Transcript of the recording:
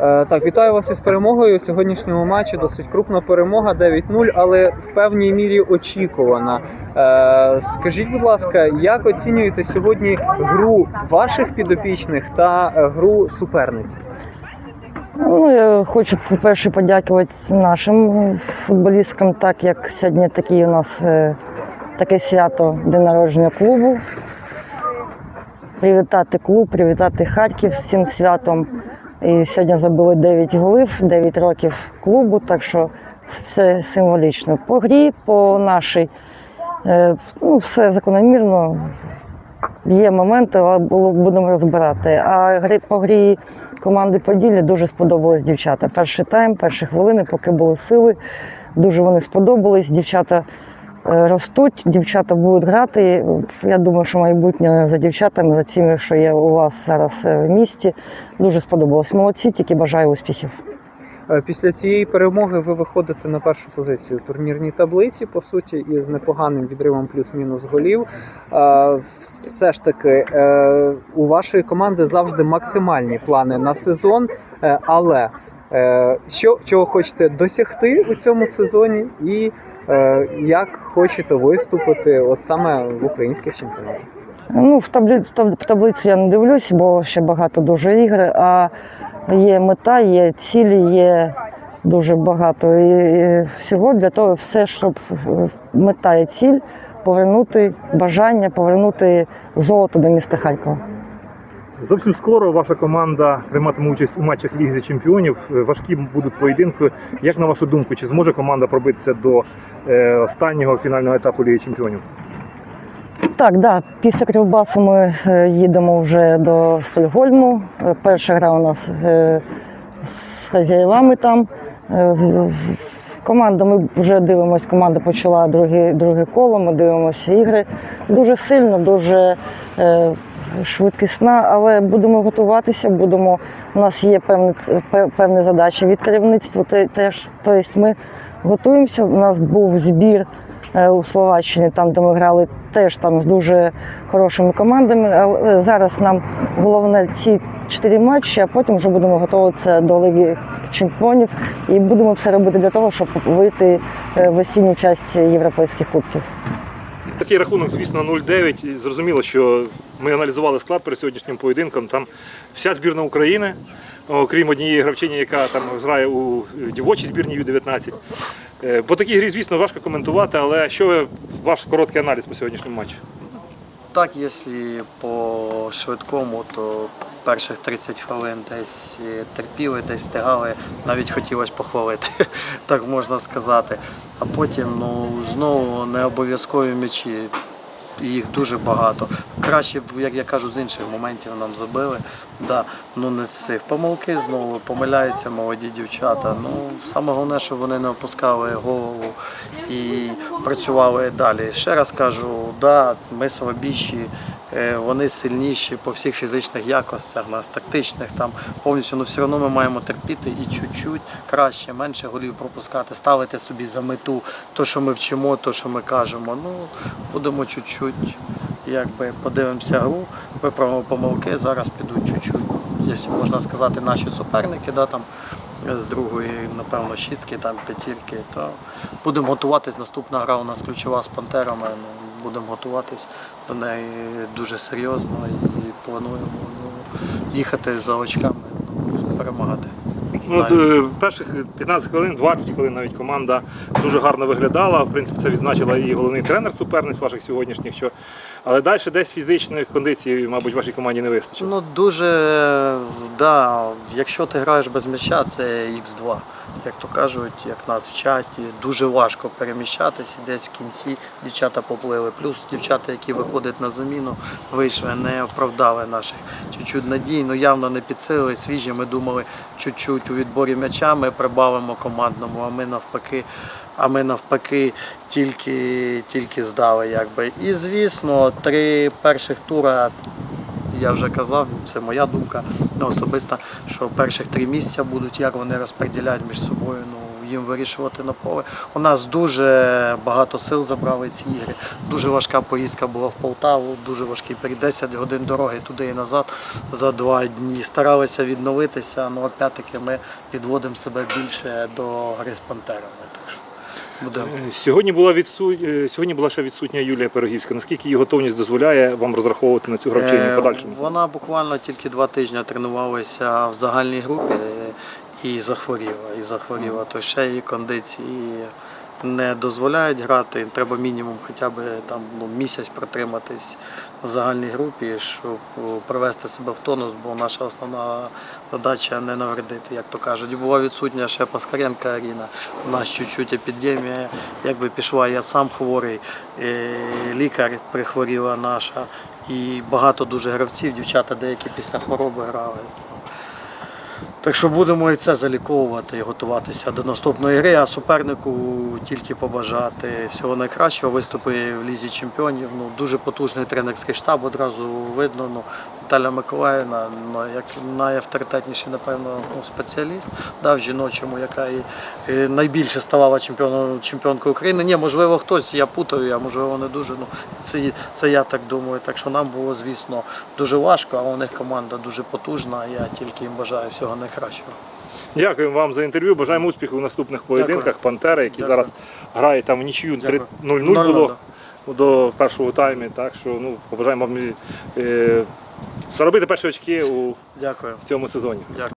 Е, Так, вітаю вас із перемогою у сьогоднішньому матчі. Досить крупна перемога 9-0, але в певній мірі очікувана. Е, Скажіть, будь ласка, як оцінюєте сьогодні гру ваших підопічних та е, гру суперниць? Ну, я хочу, по-перше, подякувати нашим футболісткам, так як сьогодні такий у нас таке свято день народження клубу. Привітати клуб, привітати Харків з цим святом. І сьогодні забили 9 голів, 9 років клубу, так що це все символічно. По грі, по нашій, е, ну, все закономірно. Є моменти, але будемо розбирати. А гри по грі команди Поділля дуже сподобались дівчата. Перший тайм, перші хвилини, поки були сили, дуже вони сподобались. Дівчата ростуть, дівчата будуть грати. Я думаю, що майбутнє за дівчатами, за цими, що є у вас зараз е, в місті, дуже сподобалось. Молодці, тільки бажаю успіхів. Е, Після цієї перемоги ви виходите на першу позицію у турнірній таблиці, по суті, із непоганим відривом плюс-мінус голів. Е, Все ж таки, е, у вашої команди завжди максимальні плани на сезон, е, але е, що чого хочете досягти у цьому сезоні, і е, як хочете виступити, от саме в українських чемпіонатах? Ну, в таблицю, в таблицю я не дивлюсь, бо ще багато дуже ігри. А є мета, є цілі, є дуже багато. І, і всього для того, все, щоб е, мета і ціль повернути бажання, повернути золото до міста Харкова. Зовсім скоро ваша команда прийматиме участь у матчах Ліги Чемпіонів. Е, Важкі будуть поєдинки. Як на вашу думку, чи зможе команда пробитися до е, останнього фінального етапу Ліги Чемпіонів? Так, да, після Кривбасу ми е, їдемо вже до Стокгольму. Е, Перша гра у нас з хазяєвами там. Команда, ми вже дивимося, команда почала друге, друге коло, ми дивимося ігри. Дуже сильно, дуже е, швидкісна, але будемо готуватися, будемо, у нас є певні, певні задачі від керівництва те- теж. Тобто ми готуємося. У нас був збір у Словаччині, там, де ми грали теж там з дуже хорошими командами. Але зараз нам головне ці чотири матчі, а потім вже будемо готуватися до Ліги Чемпіонів і будемо все робити для того, щоб вийти е, в осінню часть європейських кубків. Такий рахунок, звісно, 0-9. Зрозуміло, що ми аналізували склад перед сьогоднішнім поєдинком. Там вся збірна України, окрім однієї гравчині, яка там грає у дівочій збірні Ю-19. Е, По такій грі, звісно, важко коментувати, але що ваш короткий аналіз по сьогоднішньому матчу? Так, якщо по швидкому, то перших 30 хвилин десь е, терпіли, десь стигали, навіть хотілося похвалити, так можна сказати. А потім ну, знову не обов'язкові м'ячі. Їх дуже багато. Краще б, як я кажу, з інших моментів нам забили. Да, ну не з цих помилки знову помиляються молоді дівчата. Ну саме головне, щоб вони не опускали голову і працювали далі. Ще раз кажу, да, ми слабіші, вони сильніші по всіх фізичних якостях, нас тактичних там повністю, але все одно ми маємо терпіти і чуть-чуть краще, менше голів пропускати, ставити собі за мету то, що ми вчимо, то, що ми кажемо. Ну, будемо чуть-чуть, якби подивимося гру, виправимо помилки, зараз підуть чуть-чуть, якщо можна сказати, наші суперники, да, там, з другої, напевно, шістки, там, п'ятірки, то будемо готуватись. Наступна гра у нас ключова з пантерами. Ну, будемо готуватись до неї дуже серйозно і плануємо ну, їхати за очками, ну, перемагати. Ну, От, е, перших 15 хвилин, 20 хвилин навіть команда дуже гарно виглядала. В принципі, це відзначила і головний тренер суперниць ваших сьогоднішніх. Що... Але далі десь фізичних кондицій, мабуть, вашій команді не вистачило. Ну дуже да, якщо ти граєш без м'яча, це Х2. Як то кажуть, як нас вчать, і дуже важко переміщатися. Десь в кінці дівчата поплили. Плюс дівчата, які виходять на заміну, вийшли, не оправдали наших чуть-чуть надій, ну явно не підсилили, свіжі. Ми думали, чуть-чуть у відборі м'яча ми прибавимо командному, а ми навпаки. А ми навпаки тільки, тільки здали. Якби. І звісно, три перших тура я вже казав, це моя думка ну, особиста, що перших три місця будуть, як вони розподіляють між собою. Ну, їм вирішувати на поле. У нас дуже багато сил забрали ці ігри. Дуже важка поїздка була в Полтаву, дуже важкий період. 10 годин дороги туди і назад за два дні. Старалися відновитися, але опять-таки ми підводимо себе більше до гри з пантерами. Так що будемо. Е, Сьогодні була відсут... е, сьогодні була ще відсутня Юлія Пирогівська. Наскільки її готовність дозволяє вам розраховувати на цю гравчиню Е, в подальшому? Вона буквально тільки два тижні тренувалася в загальній групі і захворіла. І захворіла. То ще її кондиції не дозволяють грати. Треба мінімум хоча б там ну, місяць протриматись в загальній групі, щоб о, привести себе в тонус, бо наша основна задача не навредити, як то кажуть. Була відсутня ще Паскаренка Аріна. У нас чуть-чуть епідемія. Якби пішла, я сам хворий, е, лікар прихворіла наша. І багато дуже гравців, дівчата деякі після хвороби грали. Так що будемо і це заліковувати і готуватися до наступної гри, а супернику тільки побажати всього найкращого. Виступи в лізі чемпіонів. Ну, дуже потужний тренерський штаб, одразу видно. Ну, Наталя Миколаївна, ну, як найавторитетніший, напевно, ну, спеціаліст да, в жіночому, яка і, найбільше ставала чемпіоном, чемпіонкою України. Ні, можливо, хтось, я путаю, а можливо не дуже. Ну, це, це я так думаю. Так що нам було, звісно, дуже важко, а у них команда дуже потужна. Я тільки їм бажаю всього найкращого. Дякуємо вам за інтерв'ю. Бажаємо успіху у наступних поєдинках. Пантери, які Дякую. зараз грають там в нічию 3-0 0-0, було до першого таймі. Так що ну, побажаємо вам е, заробити перші очки у Дякую. цьому сезоні. Дякую.